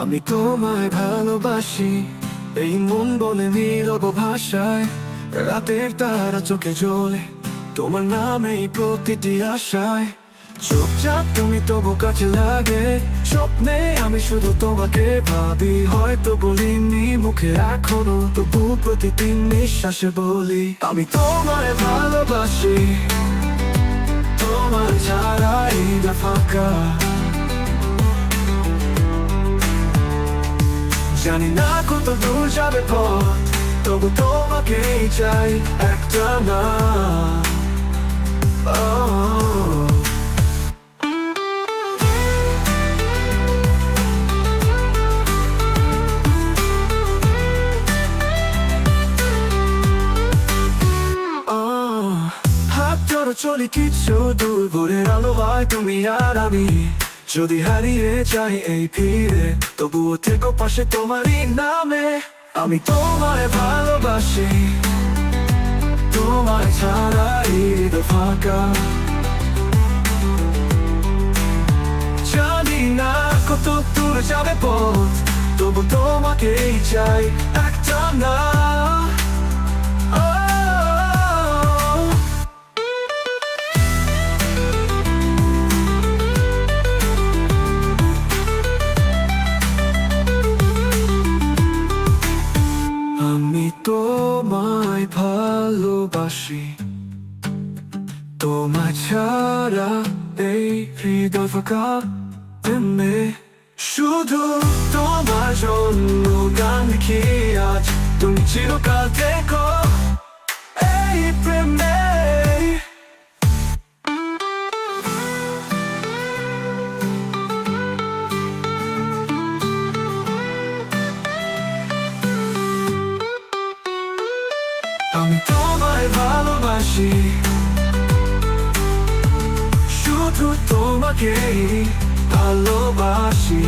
আমি তোমায় ভালোবাসি, এই মন বলে নীরব ভাষায়। রাতের তারা চোখে জ্বলে তোমার নামেই প্রতিটি আশায়। চুপচাপ তুমি তবু কাছে লাগে, স্বপ্নে আমি শুধু তোমাকে ভাবি। হয়তো বলিনি, মুখে এখনও তবু প্রতিদিন নিঃশ্বাসে বলি। আমি তোমায় ভালোবাসি, তোমার ছাড়াই না ফাঁকা জানি না কত দূর যাবে পথ, তবু তোমাকেই চাই একটা না চলি কিছু দূর, ভোরের আলো হয় তুমি আর আমি। যদি হারিয়ে যাই এই ফিরে, তবুও থেকো পাশে তোমারই নামে। আমি তোমায় ভালোবাসি, তোমায় ছাড়াই তো ফাঁকা। জানি না কত দূর যাবে পথ, তবু তোমাকেই চাই একটা না তোমায় ভালোবাসি। তোমায় ছাড়া এই হৃদয় ফাঁকা শুধু তোমার জন্য গান কি আজ। তুমি চিরকাল দেখো আমি তোমায় ভালোবাসি। শুধু তোমাকেই ভালোবাসি।